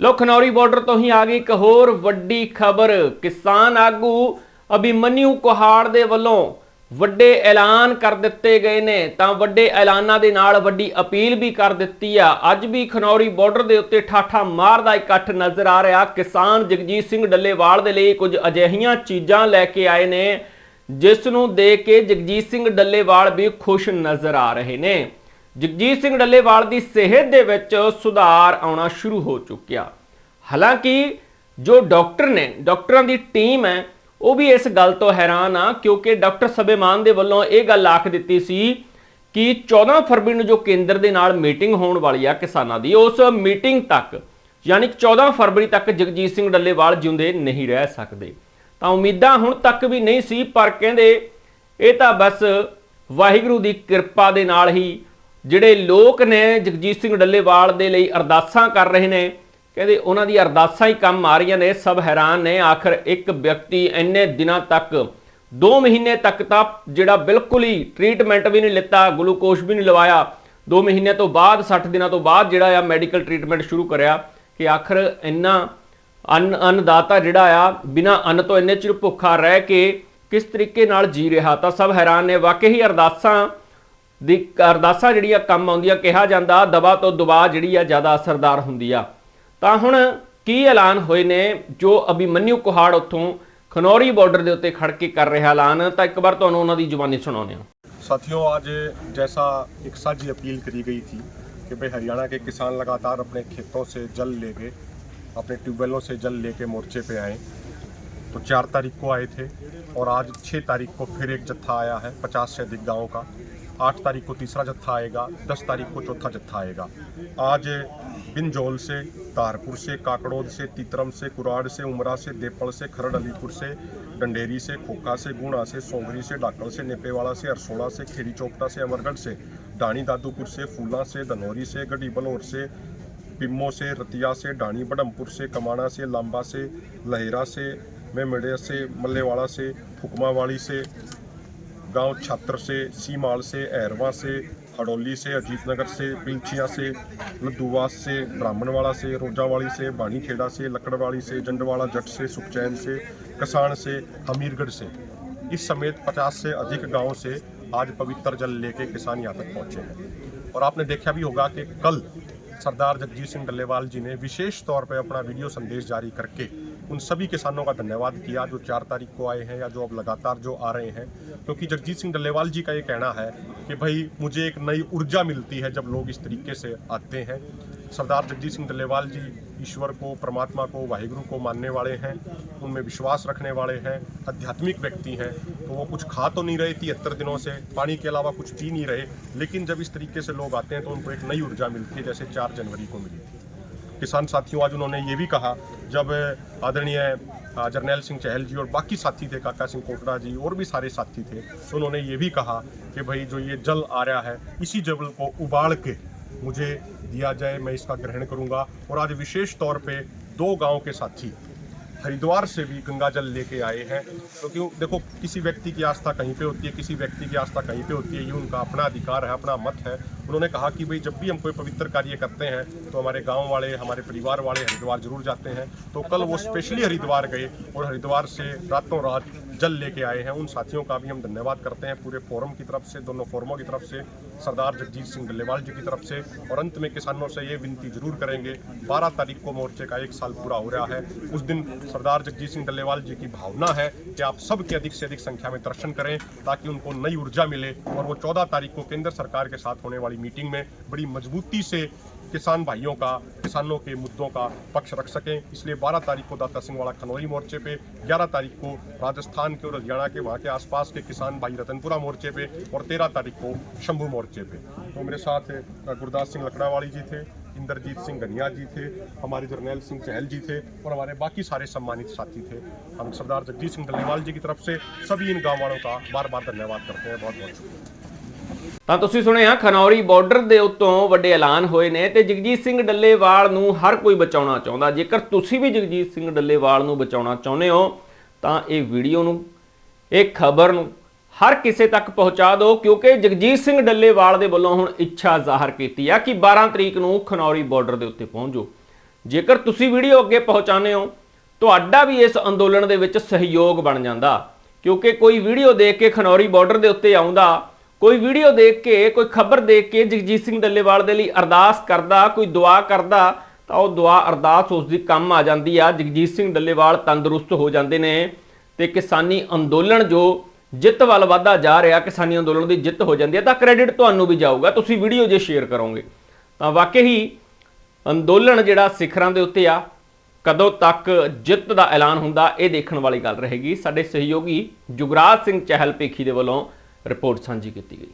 ਲੋ Khanauri border ਤੋਂ ਹੀ ਆ ਗਈ ਇੱਕ ਹੋਰ ਵੱਡੀ ਖਬਰ। ਕਿਸਾਨ ਆਗੂ ਅਭਿਮਨਿਊ ਕੁਹਾੜ ਦੇ ਵੱਲੋਂ ਵੱਡੇ ਐਲਾਨ ਕਰ ਦਿੱਤੇ ਗਏ ਨੇ। ਤਾਂ ਵੱਡੇ ਐਲਾਨਾਂ ਦੇ ਨਾਲ ਵੱਡੀ ਅਪੀਲ ਵੀ ਕਰ ਦਿੱਤੀ ਆ। ਅੱਜ ਵੀ ਖਨੌਰੀ ਬਾਰਡਰ ਦੇ ਉੱਤੇ ਠਾਠਾ ਮਾਰ ਦਾ ਇਕੱਠ ਨਜ਼ਰ ਆ ਰਿਹਾ। ਕਿਸਾਨ ਜਗਜੀਤ ਸਿੰਘ ਡੱਲੇਵਾਲ ਦੇ ਲਈ ਕੁਝ ਅਜਿਹੀਆਂ ਚੀਜ਼ਾਂ ਲੈ ਕੇ ਆਏ ਨੇ, ਜਿਸ ਨੂੰ ਦੇਖ ਕੇ ਜਗਜੀਤ ਸਿੰਘ ਡੱਲੇਵਾਲ ਵੀ ਖੁਸ਼ ਨਜ਼ਰ ਆ ਰਹੇ ਨੇ। ਜਗਜੀਤ ਸਿੰਘ ਡੱਲੇਵਾਲ ਦੀ ਸਿਹਤ ਦੇ ਵਿੱਚ ਸੁਧਾਰ ਆਉਣਾ ਸ਼ੁਰੂ ਹੋ ਚੁੱਕਿਆ। ਹਾਲਾਂਕਿ ਜੋ ਡਾਕਟਰ ਨੇ, ਡਾਕਟਰਾਂ ਦੀ ਟੀਮ ਹੈ, ਉਹ ਵੀ ਇਸ ਗੱਲ ਤੋਂ ਹੈਰਾਨ ਆ, ਕਿਉਂਕਿ ਡਾਕਟਰ ਸਬੇਮਾਨ ਦੇ ਵੱਲੋਂ ਇਹ ਗੱਲ ਆਖ ਦਿੱਤੀ ਸੀ ਕਿ 14 ਫਰਵਰੀ ਨੂੰ ਜੋ ਕੇਂਦਰ ਦੇ ਨਾਲ ਮੀਟਿੰਗ ਹੋਣ ਵਾਲੀ ਆ ਕਿਸਾਨਾਂ ਦੀ, ਉਸ ਮੀਟਿੰਗ ਤੱਕ, ਯਾਨੀ ਕਿ 14 ਫਰਵਰੀ ਤੱਕ ਜਗਜੀਤ ਸਿੰਘ ਡੱਲੇਵਾਲ ਜਿਉਂਦੇ ਨਹੀਂ ਰਹਿ ਸਕਦੇ। ਤਾਂ ਉਮੀਦਾਂ ਹੁਣ ਤੱਕ ਵੀ ਨਹੀਂ ਸੀ, ਪਰ ਕਹਿੰਦੇ ਇਹ ਤਾਂ ਬਸ ਵਾਹਿਗੁਰੂ ਦੀ ਕਿਰਪਾ ਦੇ ਨਾਲ ਹੀ ਜਿਹੜੇ ਲੋਕ ਨੇ ਜਗਜੀਤ ਸਿੰਘ ਡੱਲੇਵਾਲ ਦੇ ਲਈ ਅਰਦਾਸਾਂ ਕਰ ਰਹੇ ਨੇ, ਕਹਿੰਦੇ ਉਹਨਾਂ ਦੀ ਅਰਦਾਸਾਂ ਹੀ ਕੰਮ ਆ ਰਹੀਆਂ ਨੇ, ਸਭ ਹੈਰਾਨ ਨੇ। ਆਖਰ ਇੱਕ ਵਿਅਕਤੀ ਇੰਨੇ ਦਿਨਾਂ ਤੱਕ 2 ਮਹੀਨੇ ਤੱਕ ਤਾਂ ਜਿਹੜਾ ਬਿਲਕੁਲ ਹੀ ਟ੍ਰੀਟਮੈਂਟ ਵੀ ਨਹੀਂ ਲਿੱਤਾ ਗਲੂਕੋਸ਼ ਵੀ ਨਹੀਂ ਲਵਾਇਆ 2 ਮਹੀਨੇ ਤੋਂ ਬਾਅਦ 60 ਦਿਨਾਂ ਤੋਂ ਬਾਅਦ ਜਿਹੜਾ ਆ ਮੈਡੀਕਲ ਟ੍ਰੀਟਮੈਂਟ ਸ਼ੁਰੂ ਕਰਿਆ ਕਿ ਆਖਰ ਇੰਨਾ ਅੰਨ ਅੰਨਦਾਤਾ ਜਿਹੜਾ ਆ, ਬਿਨਾ ਅੰਨ ਤੋਂ ਇੰਨੇ ਚਿਰ ਭੁੱਖਾ ਰਹਿ ਕੇ ਕਿਸ ਤਰੀਕੇ ਨਾਲ ਜੀ ਰਿਹਾ। ਤਾਂ ਸਭ ਹੈਰਾਨ ਨੇ, ਵਾਕਈ ਹੀ ਅਰਦਾਸਾਂ ਦੀ ਅਰਦਾਸਾਂ ਜਿਹੜੀਆਂ ਕੰਮ ਆਉਂਦੀਆਂ ਕਿਹਾ ਜਾਂਦਾ ਦਵਾ ਤੋਂ ਦਵਾ ਜਿਹੜੀ ਆ ਜ਼ਿਆਦਾ ਅਸਰਦਾਰ ਹੁੰਦੀ ਆ ਤਾਂ ਹੁਣ ਕੀ ਐਲਾਨ ਹੋਏ ਨੇ ਜੋ ਅਭਿਮਨਿਊ ਕੁਹਾੜ ਉੱਥੋਂ ਖਨੌਰੀ ਬਾਰਡਰ ਦੇ ਉੱਤੇ ਖੜ ਕੇ ਕਰ ਰਿਹਾ ਐਲਾਨ ਤਾਂ ਇੱਕ ਵਾਰ ਤੁਹਾਨੂੰ ਉਹਨਾਂ ਦੀ ਜ਼ੁਬਾਨੀ ਸੁਣਾਉਂਦੇ ਹਾਂ साथियों आज जैसा एक साझी अपील करी गई थी कि भाई हरियाणा के किसान लगातार अपने खेतों से जल लेके अपने ट्यूबवेलों से जल लेके मोर्चे पे आए तो चार तारीख को आए थे और आज छः तारीख को फिर एक जत्था आया है पचास से अधिक गाँव का आठ तारीख को तीसरा जत्था आएगा दस तारीख को चौथा जत्था आएगा आज बिनजोल से तारपुर से काकड़ोद से तीतरम से कुराड़ से उमरा से देपल से खरड़ अलीपुर से डंडेरी से खोखा से गुणा से सोंगरी से डाकल से नेपेवाड़ा से अरसोड़ा से खेड़ी चौपटा से अमरगढ़ से डाणी दादूपुर से फूला से धनौरी से गढ़ी बलौर से पिम्मो से रतिया से डाणी बडमपुर से कमाना से लांबा से लहेरा से मेमड़े से मल्लेवाड़ा से हुकमावाड़ी से गाँव छात्र से, सीमाल से एरवा से, हडोली से, अजीतनगर से, पिंचिया से लद्दूवास से, ब्राह्मणवाड़ा से, रोजावाड़ी से, बानीखेड़ा से, लकड़वाड़ी से, जंडवाड़ा जट से, सुखचैन से कसान से, हमीरगढ़ से। इस समेत 50 से अधिक गाँवों से आज पवित्र जल लेके किसान यहाँ तक पहुँचे हैं। और आपने देखा भी होगा कि कल सरदार जगजीत सिंह डल्लेवाल जी ने विशेष तौर पर अपना वीडियो संदेश जारी करके उन सभी किसानों का धन्यवाद किया जो चार तारीख को आए हैं या जो अब लगातार जो आ रहे हैं। क्योंकि जगजीत सिंह डल्लेवाल जी का ये कहना है कि भाई, मुझे एक नई ऊर्जा मिलती है जब लोग इस तरीके से आते हैं। सरदार जगजीत सिंह डल्लेवाल जी ईश्वर को, परमात्मा को, वाहिगुरु को मानने वाले हैं, उनमें विश्वास रखने वाले हैं, आध्यात्मिक व्यक्ति हैं। तो वो कुछ खा तो नहीं रहे तिहत्तर दिनों से, पानी के अलावा कुछ पी नहीं रहे। लेकिन जब इस तरीके से लोग आते हैं तो उनको एक नई ऊर्जा मिलती है, जैसे चार जनवरी को मिली थी। किसान साथियों, आज उन्होंने ये भी कहा, जब आदरणीय जरनैल सिंह चहल जी और बाकी साथी थे, काका सिंह कोटड़ा जी, और भी सारे साथी थे तो उन्होंने ये भी कहा कि भाई जो ये जल आ रहा है, इसी जल को उबाल के मुझे दिया जाए, मैं इसका ग्रहण करूँगा। और आज विशेष तौर पे दो गाँव के साथी हरिद्वार से भी गंगा जल लेके आए हैं तो देखो, किसी व्यक्ति की आस्था कहीं पे होती है, किसी व्यक्ति की आस्था कहीं पे होती है, ये उनका अपना अधिकार है, अपना मत है। उन्होंने कहा कि भाई, जब भी हम कोई पवित्र कार्य करते हैं तो हमारे गाँव वाले, हमारे परिवार वाले हरिद्वार ज़रूर जाते हैं। तो कल वो स्पेशली हरिद्वार गए और हरिद्वार से रातों रात जल लेके आए हैं। उन साथियों का भी हम धन्यवाद करते हैं पूरे फोरम की तरफ़ से, दोनों फोरमों की तरफ़ से, सरदार जगजीत सिंह डल्लेवाल जी की तरफ़ से। और अंत में किसानों से ये विनती ज़रूर करेंगे 12 तारीख को मोर्चे का एक साल पूरा हो रहा है। उस दिन सरदार जगजीत सिंह डल्लेवाल जी की भावना है कि आप सबके अधिक से अधिक संख्या में दर्शन करें, ताकि उनको नई ऊर्जा मिले और वो 14 तारीख को केंद्र सरकार के साथ होने वाली मीटिंग में बड़ी मजबूती से किसान भाइयों का, किसानों के मुद्दों का पक्ष रख सकें। इसलिए 12 तारीख को दाता सिंह वाला खनौरी मोर्चे पे 11 तारीख को राजस्थान के और हरियाणा के, वहाँ के आसपास के किसान भाई रतनपुरा मोर्चे पे और 13 तारीख को शंभू मोर्चे पे। तो मेरे साथ गुरदास सिंह लकड़ावाली जी थे, इंद्रजीत सिंह गनिया जी थे, हमारे जरनैल सिंह चहल जी थे और हमारे बाकी सारे सम्मानित साथी थे। हम सरदार जगजीत सिंह डल्लेवाल जी की तरफ़ से सभी इन गाँव वालों का बार बार धन्यवाद करते हैं। बहुत बहुत शुक्रिया। ਤਾਂ ਤੁਸੀਂ ਸੁਣਿਆ, ਖਨੌਰੀ ਬਾਰਡਰ ਦੇ ਉੱਤੋਂ ਵੱਡੇ ਐਲਾਨ ਹੋਏ ਨੇ ਤੇ ਜਗਜੀਤ ਸਿੰਘ ਡੱਲੇਵਾਲ ਨੂੰ ਹਰ ਕੋਈ ਬਚਾਉਣਾ ਚਾਹੁੰਦਾ। ਜੇਕਰ ਤੁਸੀਂ ਵੀ ਜਗਜੀਤ ਸਿੰਘ ਡੱਲੇਵਾਲ ਨੂੰ ਬਚਾਉਣਾ ਚਾਹੁੰਦੇ ਹੋ, ਤਾਂ ਇਹ ਵੀਡੀਓ ਨੂੰ, ਇਹ ਖਬਰ ਨੂੰ ਹਰ ਕਿਸੇ ਤੱਕ ਪਹੁੰਚਾ ਦਿਓ, ਕਿਉਂਕਿ ਜਗਜੀਤ ਸਿੰਘ ਡੱਲੇਵਾਲ ਦੇ ਵੱਲੋਂ ਹੁਣ ਇੱਛਾ ਜ਼ਾਹਰ ਕੀਤੀ ਆ ਕਿ 12 ਤਰੀਕ ਨੂੰ ਖਨੌਰੀ ਬਾਰਡਰ ਦੇ ਉੱਤੇ ਪਹੁੰਚੋ ਜੇਕਰ ਤੁਸੀਂ ਵੀਡੀਓ ਅੱਗੇ ਪਹੁੰਚਾਉਂਦੇ ਹੋ, ਤੁਹਾਡਾ ਵੀ ਇਸ ਅੰਦੋਲਨ ਦੇ ਵਿੱਚ ਸਹਿਯੋਗ ਬਣ ਜਾਂਦਾ, ਕਿਉਂਕਿ ਕੋਈ ਵੀਡੀਓ ਦੇਖ ਕੇ ਖਨੌਰੀ ਬਾਰਡਰ ਦੇ ਉੱਤੇ ਆਉਂਦਾ ਕੋਈ ਵੀਡੀਓ ਦੇਖ ਕੇ, ਕੋਈ ਖਬਰ ਦੇਖ ਕੇ ਜਗਜੀਤ ਸਿੰਘ ਡੱਲੇਵਾਲ ਦੇ ਲਈ ਅਰਦਾਸ ਕਰਦਾ, ਕੋਈ ਦੁਆ ਕਰਦਾ, ਤਾਂ ਉਹ ਦੁਆ, ਅਰਦਾਸ ਉਸ ਦੀ ਕੰਮ ਆ ਜਾਂਦੀ ਆ। ਜਗਜੀਤ ਸਿੰਘ ਡੱਲੇਵਾਲ ਤੰਦਰੁਸਤ ਹੋ ਜਾਂਦੇ ਨੇ ਤੇ ਕਿਸਾਨੀ ਅੰਦੋਲਨ ਜੋ ਜਿੱਤ ਵੱਲ ਵਧਦਾ ਜਾ ਰਿਹਾ, ਕਿਸਾਨੀ ਅੰਦੋਲਨ ਦੀ ਜਿੱਤ ਹੋ ਜਾਂਦੀ ਹੈ ਤਾਂ ਕ੍ਰੈਡਿਟ ਤੁਹਾਨੂੰ ਵੀ ਜਾਊਗਾ। ਤੁਸੀਂ ਵੀਡੀਓ ਜੇ ਸ਼ੇਅਰ ਕਰੋਗੇ, ਤਾਂ ਵਾਕਈ ਹੀ ਅੰਦੋਲਨ ਜਿਹੜਾ ਸਿਖਰਾਂ ਦੇ ਉੱਤੇ ਆ, ਕਦੋਂ ਤੱਕ ਜਿੱਤ ਦਾ ਐਲਾਨ ਹੁੰਦਾ, ਇਹ ਦੇਖਣ ਵਾਲੀ ਗੱਲ ਰਹੇਗੀ। ਸਾਡੇ ਸਹਿਯੋਗੀ ਜੁਗਰਾਜ ਸਿੰਘ ਚਹਿਲ ਪੇਖੀ ਦੇ ਵੱਲੋਂ ਰਿਪੋਰਟ ਸਾਂਝੀ ਕੀਤੀ ਗਈ।